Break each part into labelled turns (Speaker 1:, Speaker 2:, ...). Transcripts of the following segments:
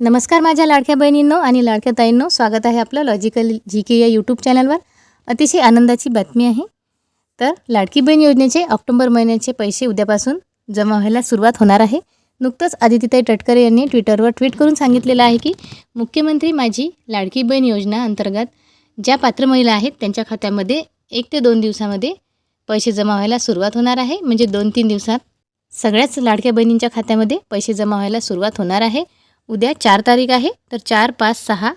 Speaker 1: नमस्कार माझ्या लाडक्या बहिणींनो आणि लाडक्या ताईंनो. स्वागत आहे आपलं लॉजिकल जी के या यूट्यूब चॅनलवर. अतिशय आनंदाची बातमी आहे. तर लाडकी बहीण योजनेचे ऑक्टोबर महिन्याचे पैसे उद्यापासून जमा व्हायला सुरुवात होणार आहे. नुकतंच आदित्यताई तटकरे यांनी ट्विटरवर ट्विट करून सांगितलेलं आहे की मुख्यमंत्री माझी लाडकी बहीण योजना अंतर्गत ज्या पात्र महिला आहेत त्यांच्या खात्यामध्ये एक ते दोन दिवसामध्ये पैसे जमा व्हायला सुरुवात होणार आहे. म्हणजे दोन तीन दिवसात सगळ्याच लाडक्या बहिणींच्या खात्यामध्ये पैसे जमा व्हायला सुरुवात होणार आहे. उद्या चार तारीख आहे तर चार पाच सहा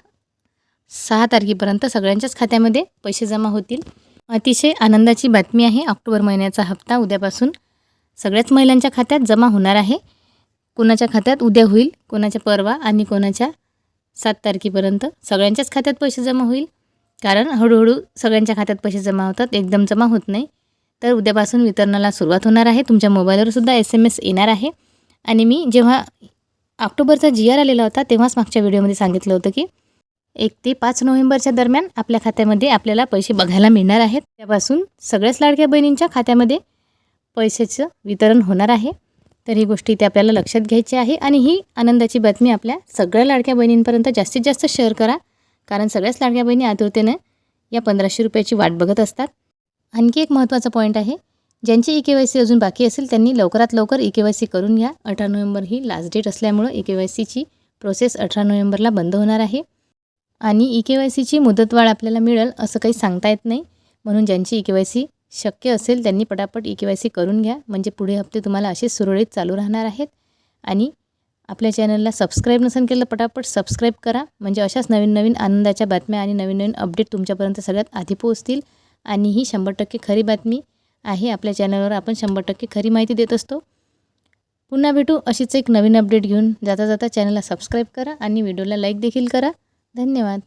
Speaker 1: सहा तारखेपर्यंत सगळ्यांच्याच खात्यामध्ये पैसे जमा होतील. अतिशय आनंदाची बातमी आहे ऑक्टोबर महिन्याचा हप्ता उद्यापासून सगळ्याच महिलांच्या खात्यात जमा होणार आहे. कोणाच्या खात्यात उद्या होईल कोणाच्या परवा आणि कोणाच्या सात तारखेपर्यंत सगळ्यांच्याच खात्यात पैसे जमा होईल. कारण हळूहळू सगळ्यांच्या खात्यात पैसे जमा होतात एकदम जमा होत नाही. तर उद्यापासून वितरणाला सुरुवात होणार आहे. तुमच्या मोबाईलवर सुद्धा एस एम एस येणार आहे. आणि मी जेव्हा ऑक्टोबरचा जी आर आलेला होता तेव्हाच मागच्या व्हिडिओमध्ये सांगितलं होतं की एक ते पाच नोव्हेंबरच्या दरम्यान आपल्या खात्यामध्ये आपल्याला पैसे बघायला मिळणार आहेत. त्यापासून सगळ्याच लाडक्या बहिणींच्या खात्यामध्ये पैशाचं वितरण होणार आहे. तर ही गोष्टी ते आपल्याला लक्षात घ्यायची आहे आणि ही आनंदाची बातमी आपल्या सगळ्या लाडक्या बहिणींपर्यंत जास्तीत जास्त शेअर करा. कारण सगळ्याच लाडक्या बहिणी आतुरतेनं या पंधराशे रुपयाची वाट बघत असतात. आणखी एक महत्त्वाचा पॉईंट आहे ज्यांची ई के वाय सी अजून बाकी असेल त्यांनी लवकरात लवकर ई के वाय सी करून घ्या. अठरा नोव्हेंबर ही लास्ट डेट असल्यामुळं ई के वाय सीची प्रोसेस अठरा नोव्हेंबरला बंद होणार आहे. आणि ई के वाय सीची मुदतवाढ आपल्याला मिळेल असं काही सांगता येत नाही. म्हणून ज्यांची ई के वाय सी शक्य असेल त्यांनी पटापट ई के वाय सी करून घ्या. म्हणजे पुढे हप्ते तुम्हाला असे सुरळीत चालू राहणार आहेत. आणि आपल्या चॅनलला सबस्क्राईब नसेल केलं पटापट सबस्क्राईब करा. म्हणजे अशाच नवीन नवीन आनंदाच्या बातम्या आणि नवीन नवीन अपडेट तुमच्यापर्यंत सगळ्यात आधी पोहोचतील. आणि ही शंभर टक्के खरी बातमी. आहे आपल्या चॅनलवर आपण शंभर टक्के खरी माहिती देत असतो. पुन्हा भेटू अशीच एक नवीन अपडेट घेऊन. जाता जाता चॅनलला सबस्क्राईब करा आणि व्हिडिओला लाईक देखील करा. धन्यवाद.